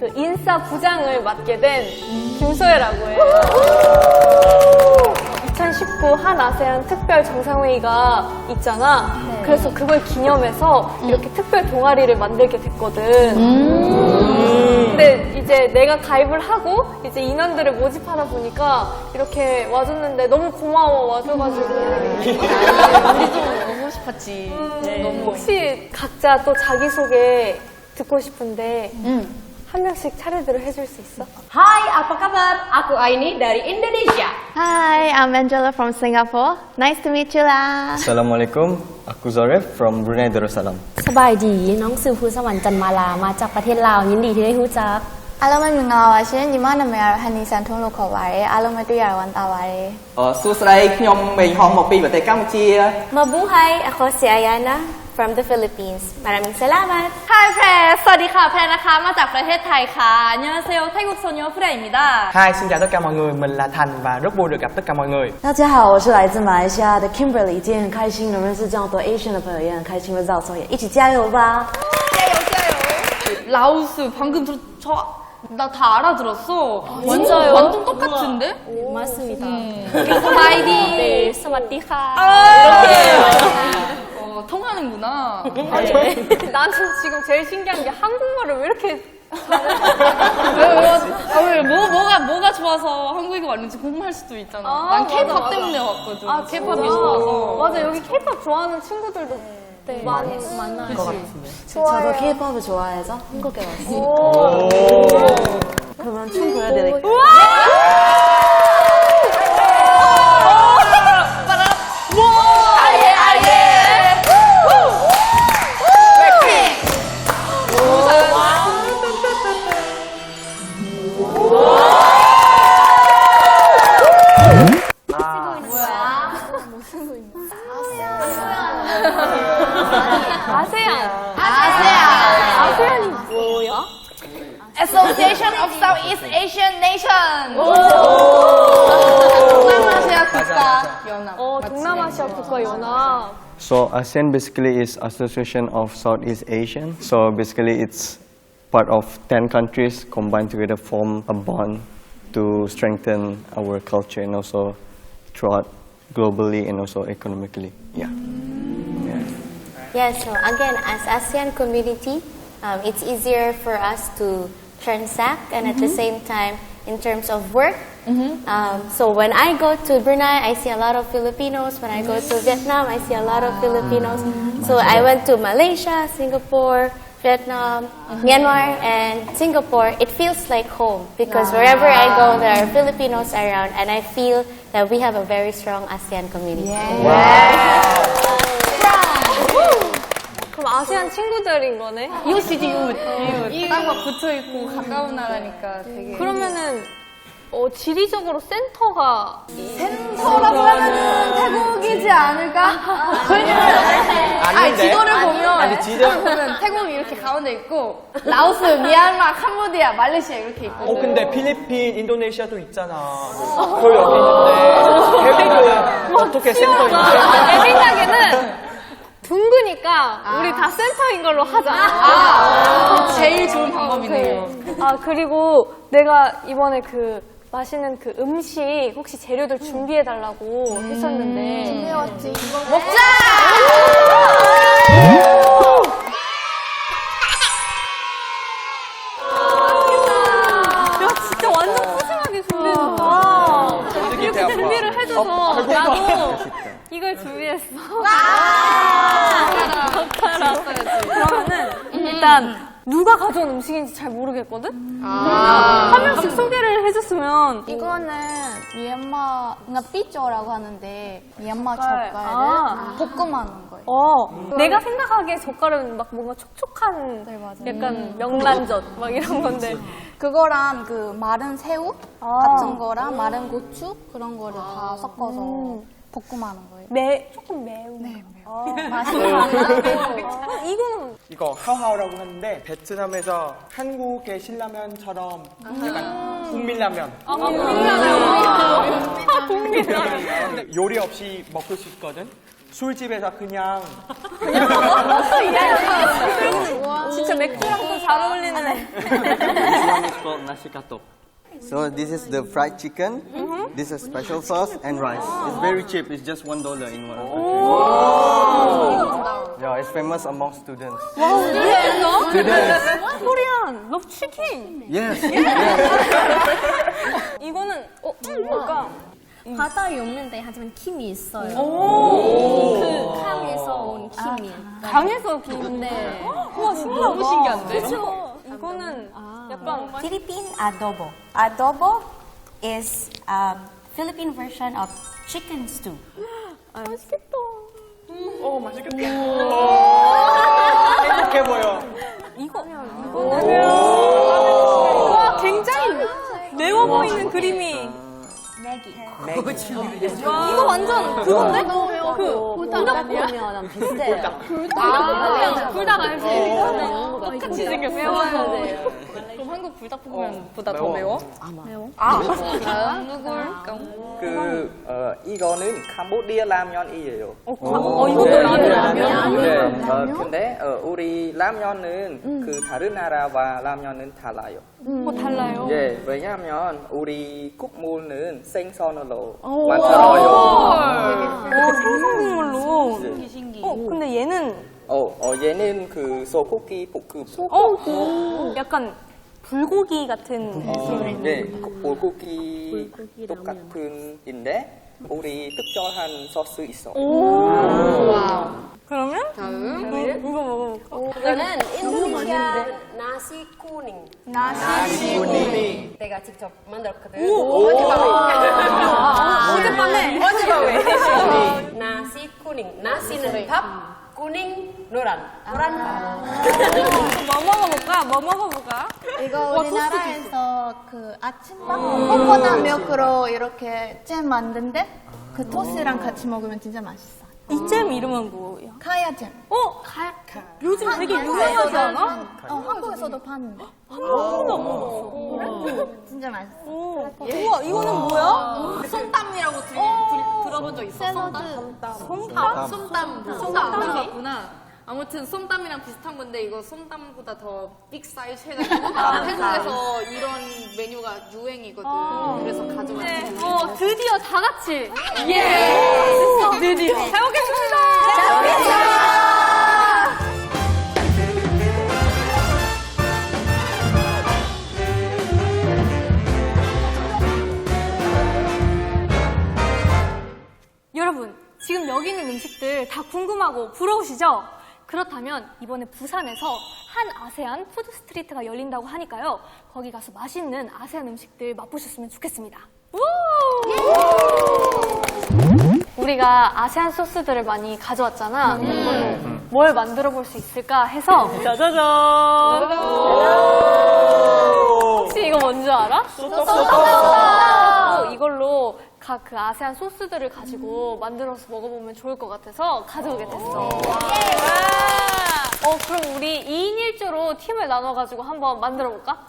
그 인싸 부장을 맡게 된 김소혜라고 해요. 2019 한 아세안 특별 정상회의가 있잖아. 그래서 그걸 기념해서 이렇게 특별 동아리를 만들게 됐거든. 근데 이제 내가 가입을 하고 이제 인원들을 모집하다 보니까 이렇게 와줬는데 너무 고마워 와줘가지고. 너무 싶었지. 음, 혹시 각자 또 자기소개 듣고 싶은데 한 명씩 차례대로 해줄 수 있 어? Hai, apa kabar? Aku Aini dari Indonesia. Hi, I'm Angela from Singapore. Nice to meet you lah. Assalamualaikum. Aku Zarif from Brunei Darussalam. สบายดีน้องซูฟูสวรรค์จันมาลามาจากประเทศลาวยินดีที่ได้รู้จัก အားလုံးပဲမင်္ဂလာပါရှင်ညီမနာမည်ကတော့ဟန်နီဆန်ထွန်းလို့ခေါ်ပါတယ်အားလုံးပဲတွေ့ရတာဝမ်းသာပါတယ် เอ่อสู้สไลด์ขยมเมย์ฮองหอกปีประเทศกัมพูชี มาบุ้ไฮอะคเซียยานะ from the Philippines. Maraming salamat! Hi, แพรสวัสดีค่ะ แพรนะคะ มาจากประเทศไทยค่ะ 안녕하세요. 태국 소녀 프레입니다. Hi xin chào tất cả mọi người mình là Thành và rất vui được gặp tất cả mọi người 大家好，我是来自马来西亚的 Kimberly，今天很开心能认识这样多 Asian 的朋友，也很开心认识到所有，一起加油吧！ 라오스 방금 들, 저, 나 다 알아들었어. 완전, 진짜요? 완전 똑같은데? 맞습니다. 스마이디. 네, 사와디카. 어, 통하는구나. 나는 지금 제일 신기한 게 한국말을 왜 이렇게 왜, 왜, 아, 왜, 뭐, 뭐가, 뭐가 좋아서 한국에 왔는지 궁금할 수도 있잖아. 아, 난 맞아, 케이팝 맞아. 때문에 왔거든. 아, 케이팝이? 좋아서. 맞아 여기 케이팝 좋아하는 친구들도 많이 많아요. 저도 K-팝을 좋아해서 한국에 왔습니다. 그러면 춤 보여드릴게요. 뭐야? Association of Southeast Asian Nation. 동남아시아 국가 연합. 어 동남아시아 국가 연합. So ASEAN basically is Association of Southeast Asian. So basically it's part of 10 countries combined together form a bond to strengthen our culture and also throughout globally and also economically. Yeah. Yes, so again, as ASEAN community, um, it's easier for us to transact and at the mm-hmm. same time, in terms of work. Mm-hmm. Um, so when I go to Brunei, I see a lot of Filipinos. When I go to Vietnam, I see a lot of ah. Filipinos. Mm-hmm. So I went to Malaysia, Singapore, Vietnam, uh-huh. Myanmar, and Singapore. It feels like home because wherever I go, there are Filipinos around, and I feel that we have a very strong ASEAN community. 그럼 아세안 친구들인 거네? 이웃이지 이웃. 이웃. 땅막 붙어 있고 가까운 나라니까 되게. 그러면은 어, 지리적으로 센터가 터라고 하면은 태국이지 않을까? 아니 지도를 보면 아니, 지도- 지도를 보면 태국이 이렇게 가운데 있고 라오스, 미얀마, 캄보디아, 말레이시아 이렇게 있고. 어 근데 필리핀, 인도네시아도 있잖아 그 여기 있는데 태국은 어떻게 센터인지 내 생각에는 둥그니까 우리 다 센터인 걸로 하자. 아, 제일 좋은 방법이네요. 아 그리고 내가 이번에 그 맛있는 그 음식 혹시 재료들 준비해 달라고 했었는데 준비해왔지. 먹자. 야 진짜 완전 푸짐하게 준비해줬다. 이렇게 준비를 해줘서 나도 이걸 준비했어. 그러면은 일단 누가 가져온 음식인지 잘 모르겠거든? 한 명씩 소개를 해줬으면 이거는 미얀마 나삐쪼라고 하는데 미얀마 젓갈. 젓갈을 아. 볶음하 는 거예요. 어, 내가 생각하기에 젓갈은 막 뭔가 촉촉한 약간 명란젓 막 이런 건데 그거랑 그 마른 새우 아. 같은 거랑 마른 고추 그런 거를 다 섞어서 볶음하는 거예요. 매 조금 매운 네, 어, 맛있어. 이거는 이거 하오하오라고 하는데 베트남에서 한국의 신라면처럼 약간 국민라면. 아 국민라면. 국민라면. 근데 요리 없이 먹을 수 있거든. 술집에서 그냥. 진짜 매잘 어울리는 애. This one is called nasi katok. So this is the fried chicken. This is special sauce and rice. It's very cheap. It's just one dollar in one country. Yeah, it's famous among students. Students. 코리안 러브 치킨. Yes. 이거는 어 뭘까? 바다에 없는데 하지만 킴이 있어요. 그 강에서 온 킴이. 강에서 기운데. 네. 우와 신기하다. 너무 신기한데? 이거는 약간 Philippine adobo. Adobo is um, Philippine version of chicken stew. 행복해 보여. 와 굉장히 매워 보이는 그림이. Maggie. 이거 완전 그건데? 그 불닭 볶음면 비슷해요. 불닭 알지? 똑같이 생겼어. 매워요. 그럼 한국 불닭볶음면보다 더 매워? 그 어, 이거는 캄보디아 라면이에요. 어 이것도 라면. 네. 어, 근데 어, 우리 라면은 그 다른 나라와 라면은 달라요. 뭐 달라요? 예, 왜냐하면 우리 국물은 생선으로 만들어요. 생선 국물로. 네. 어 근데 얘는 어, 어, 얘는 그 소고기 볶음. 어 약간 불고기 같은 느낌. 네, 불고기 똑같은인데 우리 특별한 소스 있어. 그러면 다음 이거 먹어볼까? 이거는 인도네시아 나시 쿠닝. 나시 쿠닝. 내가 직접 만들었거든. 어젯밤에 나시 쿠닝. 나시는 밥, 쿠닝 노란. 노란 밥. 뭐 먹어볼까? 뭐 먹어볼까? 이거 우리나라에서 그 아침밥 코코넛 밀크로 이렇게 잼 만든데 그 토스랑 같이 먹으면 진짜 맛있어. 이잼 이름은 뭐야? 카야 잼. 어? 가, 요즘 되게 유명하지 않아? 어, 한국에서도 파는데. 한 번도 안 먹어봤어. 진짜 맛있어. 우와, 이거는 뭐야? 솜땀이라고 들, 들, 들어본 적 있어? 샐러드. 솜밥? 솜땀. 솜땀 들어봤구나. 아무튼 솜땀이랑 비슷한 건데 이거 솜땀보다 더 빅 사이즈 해가지고 한국에서 이런 메뉴가 유행이거든. 그래서 가져왔지. 어, 드디어 다 같이. 예! 드디어. 잘 먹겠습니다! 잘 먹겠습니다! 여러분, 지금 여기 있는 음식들 다 궁금하고 부러우시죠? 그렇다면 이번에 부산에서 한 아세안 푸드 스트리트가 열린다고 하니까요. 거기 가서 맛있는 아세안 음식들 맛보셨으면 좋겠습니다. 우! 우리가 아세안 소스들을 많이 가져왔잖아. 뭘 만들어 볼 수 있을까 해서 짜자잔! 혹시 이거 뭔지 알아? 어, 이걸로 각 그 아세안 소스들을 가지고 만들어서 먹어보면 좋을 것 같아서 가져오게 됐어. 어, 그럼 우리 2인 1조로 팀을 나눠가지고 한번 만들어 볼까?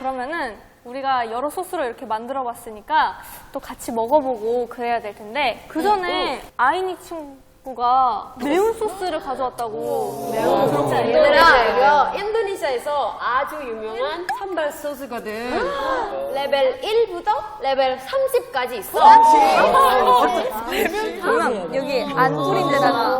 그러면은 우리가 여러 소스로 이렇게 만들어 봤으니까 또 같이 먹어보고 그래야 될 텐데 그 전에 아이니 친구가 매운 소스를 가져왔다고. 매운 소스. 얘들아, 이거 인도네시아에서 아주 유명한 산발 소스거든. 레벨 1부터 레벨 30까지 있어. 그럼 여기 안 뿌린 데다가